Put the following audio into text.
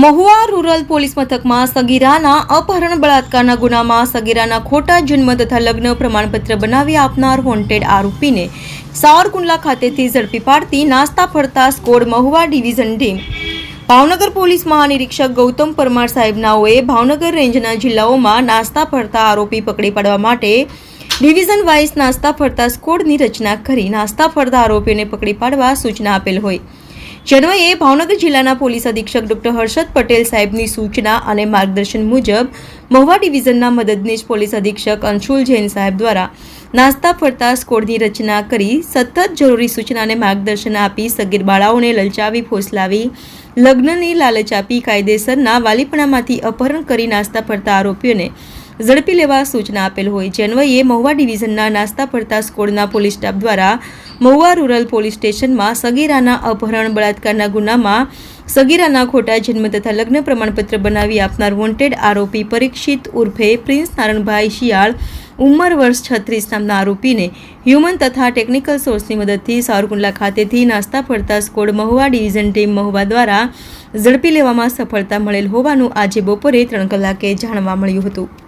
Mahuva rural police મથકમાં સગીરાના અપહરણ બળાત્કારના ગુનામાં સગીરાના ખોટા જન્મ તથા લગ્ન પ્રમાણપત્ર બનાવી આપનાર વોન્ટેડ આરોપીને સાવરકુંડલા ખાતેથી ઝડપી પાડતી નાસ્તા ફરતા squad Mahuva division team. Bhavnagar police મહાનિરીક્ષક Gautam Parmar સાહેબનાઓએ ભાવનગર રેન્જના જિલ્લાઓમાં નાસ્તા ફરતા આરોપી પકડી પાડવા માટે ડિવિઝન વાઇઝ નાસ્તા ફરતા સ્કોડની રચના કરી નાસ્તા ફરતા આરોપીઓને પકડી પાડવા સૂચના આપેલ હોય. જેન્વયે ભાવનગર જિલ્લાના પોલીસ અધિક્ષક ડોક્ટર હર્ષદ પટેલ સાહેબની સૂચના અને માર્ગદર્શન મુજબ મહુવા ડિવિઝનના મદદનીશ પોલીસ અધિક્ષક અંશુલ જૈન સાહેબ દ્વારા નાસ્તા ફરતા સ્કોડની રચના કરી સતત જરૂરી સૂચના અને માર્ગદર્શન આપી સગીર બાળાઓને લલચાવી, ફોસલાવી, લગ્નની લાલચ આપી કાયદેસરના વાલીપણામાંથી અપહરણ કરી નાસ્તા ફરતા આરોપીઓને ઝડપી લેવા સૂચના આપેલ હોય. જેન્વયે મહુવા ડિવિઝનના નાસ્તા ફરતા સ્કોડના પોલીસ સ્ટાફ દ્વારા મહુવા રૂરલ પોલીસ સ્ટેશનમાં સગીરાના અપહરણ, બળાત્કારના ગુનામાં સગીરાના ખોટા જન્મ તથા લગ્ન પ્રમાણપત્ર બનાવી આપનાર વોન્ટેડ આરોપી પરીક્ષિત ઉર્ફે પ્રિન્સ નારણભાઈ શિયાળ, ઉંમર વર્ષ છત્રીસ નામના આરોપીને હ્યુમન તથા ટેકનિકલ સોર્સની મદદથી સાવરકુંડલા ખાતેથી નાસ્તા ફરતા squad Mahuva division team Mahuva દ્વારા ઝડપી લેવામાં સફળતા મળેલ હોવાનું આજે બપોરે ત્રણ કલાકે જાણવા મળ્યું હતું.